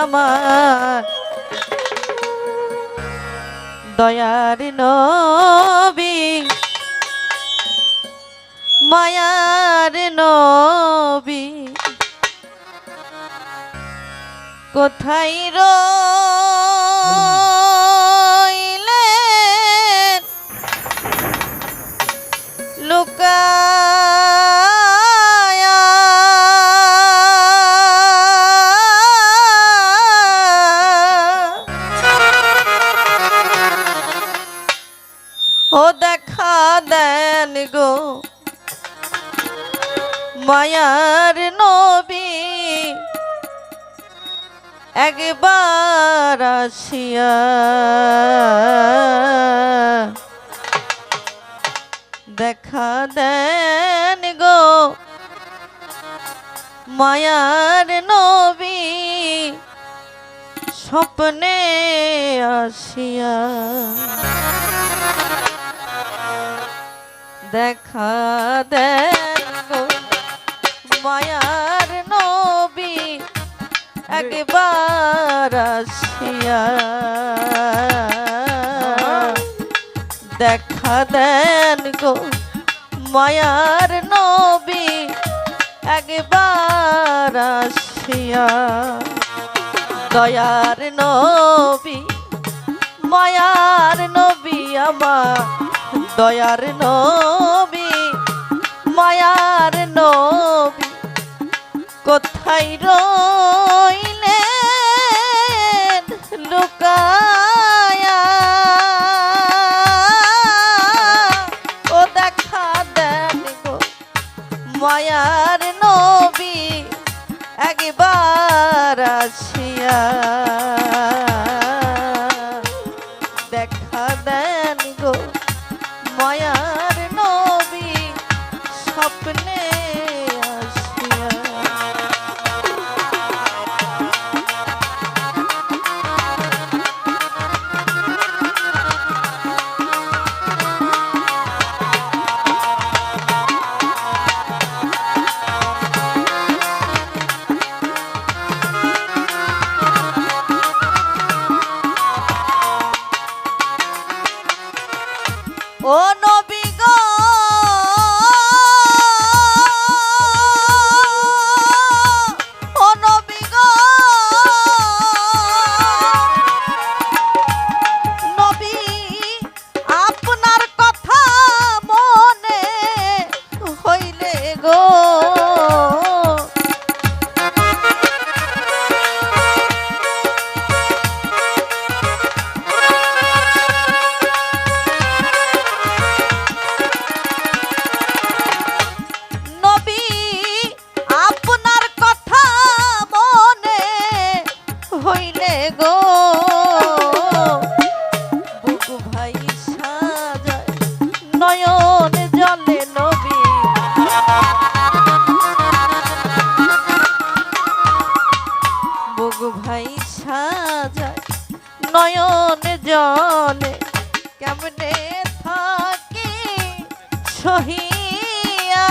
আমার। দয়ার নবী মায়ার নবী কোথায় রইলেন মায়ার নবী একবার আসিয়া দেখা দেন গো মায়ার নবী স্বপ্নে আসিয়া দেখা দেন মায়ার নবী একবার দেখা দেন গো মায়ার নবী একবার দয়ার নবী, মায়ার নবী আমার, দয়ার নবী কোথায় রইলেন লুকায়া। ও দেখা দেন গো মায়ার নবী একবার আসিয়া। সহিয়া।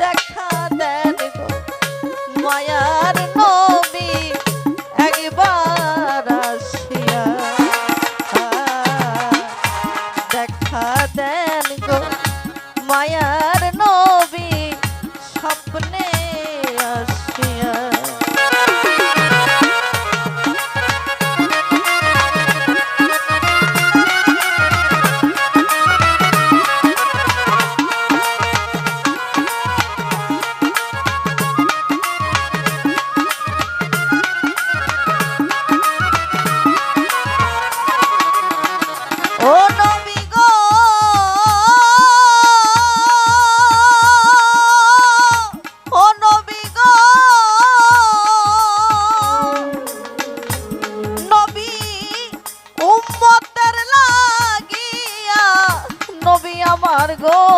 দেখা দেন গো মায়ার নবী একবার আসিয়া। দেখা দেন গো মায়ার নবী স্বপ্নে আমার গো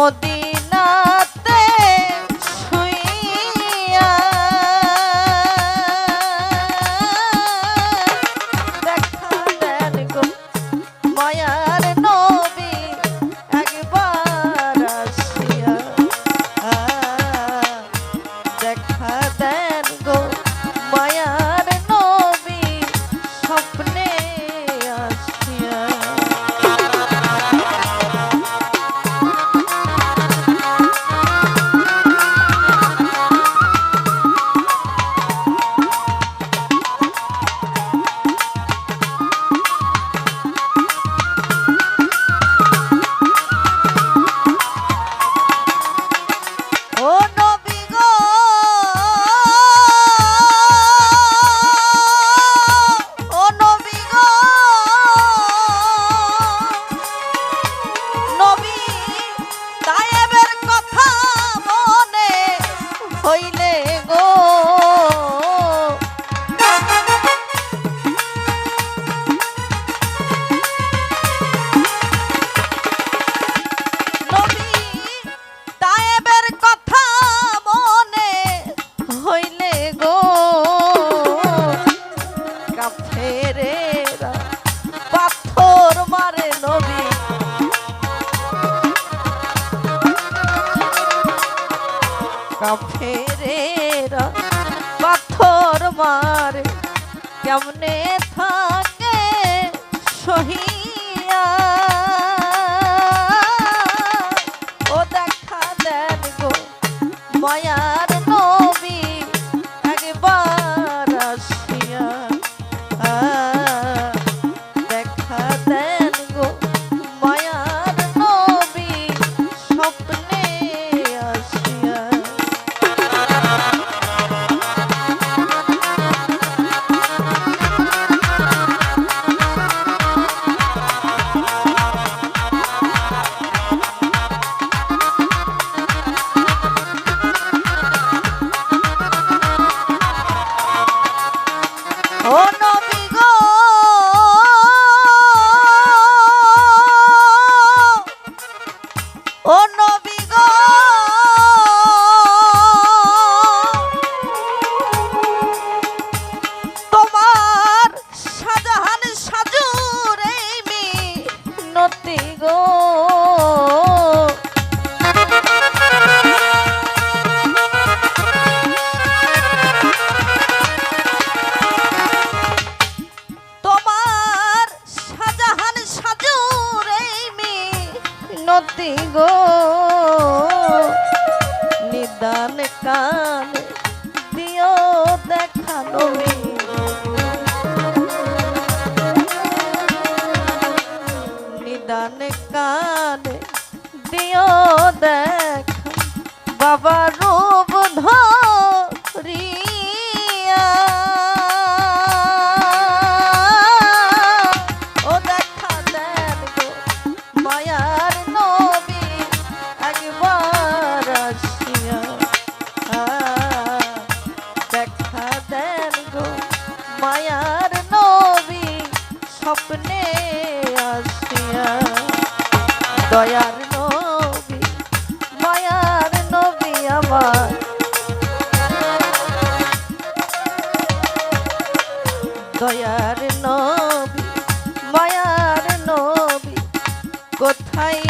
Motín. কেমনে থাকে সহি মতি গো নিদান কা মায়ার নবী স্বপ্নে আসিয়া। দয়ার নবী মায়ার নবী আমার। দয়ার নবী মায়ার নবী কোথায়